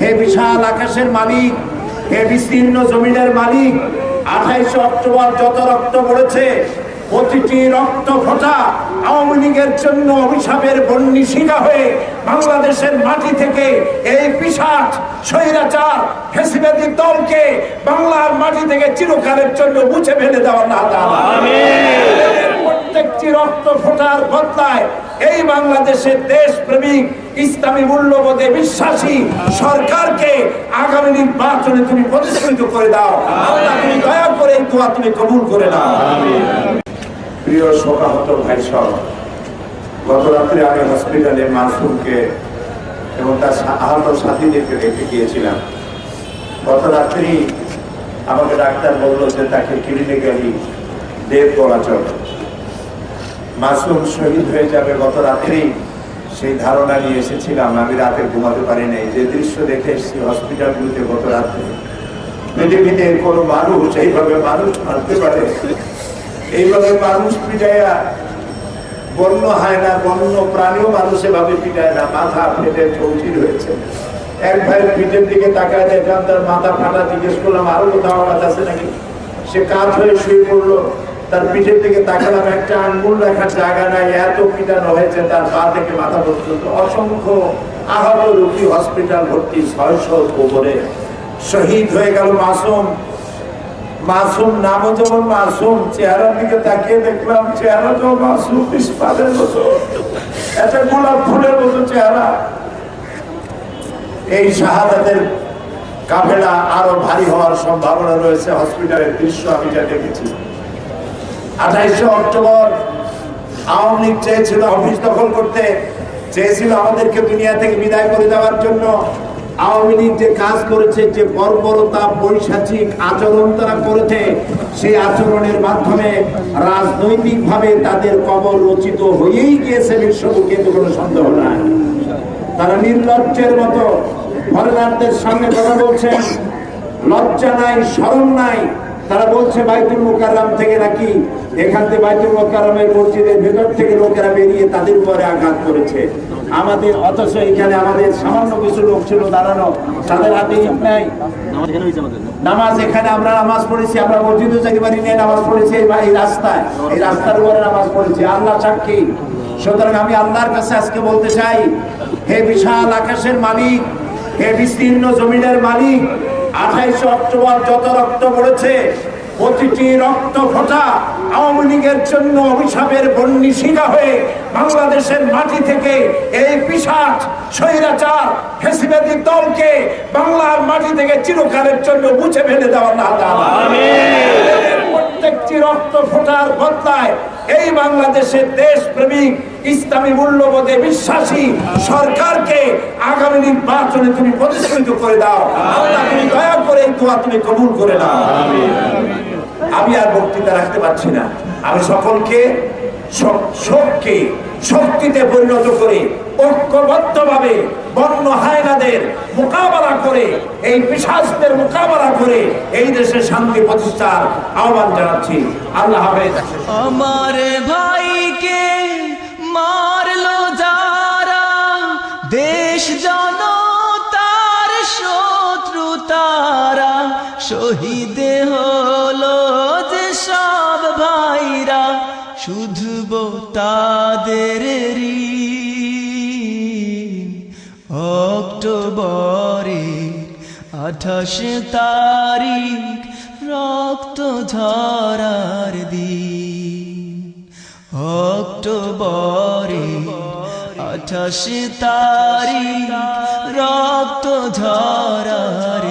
হে বিশাল আকাশের মালিক হে বিস্তীর্ণ জমিনের মালিক আঠাইশে অক্টোবর যত রক্ত পড়েছে প্রতিটি রক্ত ফোটা আওয়ামী লীগের জন্য অভিশাপের বন্যী শিকা হয়ে বাংলাদেশের মাটি থেকে এই পিসাচ স্বৈরাচার ফেসিবাদী দলকে বাংলার মাটি থেকে চিরকালের জন্য মুছে ফেলে দেওয়া না প্রত্যেকটি রক্ত ফোটার বদলায় এই বাংলাদেশের দেশ প্রেমিক ইসলামী মূল্যবোধে বিশ্বাসী সরকারকে আগামী নির্বাচনে তুমি প্রতিষ্ঠিত করে দাও। আল্লাহ তুমি দয়া করে তুমি কবুল করে নাও। প্রিয় শোকাহত ভাই সব, গত রাত্রে আমি হসপিটালে মাসুমকে এবং তার আহত সাথীদেরকে দেখতে গিয়েছিলাম। গত রাত্রি আমাকে ডাক্তার বলল যে তাকে ক্লিনিক্যালি দেব চলাচল মাসুম শহীদ হয়ে যাবে গত রাত্রি, সেই ধারণা নিয়ে এসেছিলাম। আমি রাতে ঘুমাতে পারি নাই। যে দৃশ্য দেখে এসেছি হসপিটালগুলোতে গত রাত্রে। পৃথিবীতে কোনো মানুষ, এইভাবে মানুষ মারতে পারে? এইভাবে মানুষ পিটাইয়া বন্য হয় না, বন্য প্রাণীও মানুষ এভাবে পিটায় না। মাথা ফেটে চৌচির হয়েছে। এক ভাইয়ের পিঠের দিকে তাকায় দেখলাম, তার মাথা ফাটা। জিজ্ঞেস করলাম, আরও কোথাও আওয়াজ আছে নাকি? সে কাজ হয়ে শুয়ে পড়ল। তার পিঠের দিকে তাকালাম, একটা আঙ্গুল রাখার জায়গা নাই, এত পিটানো হয়েছে তার পা থেকে মাথা পর্যন্ত। অসংখ্য আহত রোগী হসপিটাল ভর্তি, ছয়শো কোমরে শহীদ হয়ে গেল মাসুম। মাসুম নামও যেমন মাসুম, চেহারার দিকে তাকিয়ে দেখলাম, চেহারা তো মাসুম, ইস্পাতের মতো। একটা গোলাপ ফুলের মতো চেহারা। এই শাহাদাতের কাফেলা আরও ভারী হওয়ার সম্ভাবনা রয়েছে, হসপিটালের দৃশ্য আমি যা দেখেছি। আঠাইশে অক্টোবর আওয়ামী লীগ চেয়েছিল অফিস দখল করতে, চেয়েছিল আমাদেরকে দুনিয়া থেকে বিদায় করে দেওয়ার জন্য। আওয়ামী লীগ যে কাজ করেছে, যে বর্বরতা, বৈশাচিক আচরণ তারা করেছে, সেই আচরণের মাধ্যমে রাজনৈতিকভাবে তাদের কবর রচিত হয়েই গিয়েছে বিশ্ববুকে এতে কোনো সন্দেহ নাই। তারা নির্লজ্জের মতো, ফরেনারদের সামনে কথা বলছেন, লজ্জা নাই, শরম নাই। তারা বলছে বাইতুল মোকাররাম থেকে নাকি এখান থেকে বাইতুল মোকাররামের মসজিদের ভেতর থেকে লোকেরা বেরিয়ে তাদের উপরে আঘাত করেছে। আমাদের অথচ এখানে আমাদের সামান্য কিছু লোক ছিল দাঁড়ানো তাদের হাতে ইট নাই। নামাজ এখানে আমরা নামাজ পড়েছি আমরা মসজিদে যাকে পারি নিয়ে নামাজ পড়েছি এই রাস্তায়। এই রাস্তার উপরে নামাজ পড়েছি। আল্লাহ সাক্ষী। সুতরাং আমি আল্লাহর কাছে আজকে বলতে চাই হে বিশাল আকাশের মালিক হে বিস্তীর্ণ জমিনের মালিক আঠাইশে অক্টোবর যত রক্ত পড়েছে প্রতিটি রক্ত ফোঁটা আওয়ামী লীগের জন্য অভিশাপের বন্যী হয়ে বাংলাদেশের মাটি থেকে এই পিসাচ স্বৈরাচার ফেসিবাদী দলকে বাংলার মাটি থেকে চিরকালের জন্য মুছে ফেলে দেওয়া না প্রত্যেকটি রক্ত ফোটার বদলায় এই বাংলাদেশের দেশ প্রেমিক ইসলামী মূল্যবোধে বিশ্বাসী সরকারকে আগামী নির্বাচনে তুমি প্রতিষ্ঠিত করে দাও। আল্লাহ তুমি দয়া করে দোয়া তুমি কবুল করে নাও। আমি আর বক্তৃতা রাখতে পারছি না। আমি সকলকে শোককে শক্তিতে পরিণত করে, ঐক্যবদ্ধভাবে বন্য হায়নাদের মোকাবেলা করে, এই পিসাসদের মোকাবেলা করে এই দেশে শান্তি প্রতিষ্ঠার আহ্বান জানাচ্ছি। আল্লাহ আমার ভাইকে শহীদ হলো যে সব ভাইরা, শুধু তাদের অক্টোবরে আঠাশ তারিখ রক্ত ঝরার দিন। অক্টোবরে আঠাশ তারিখ রক্ত ঝরার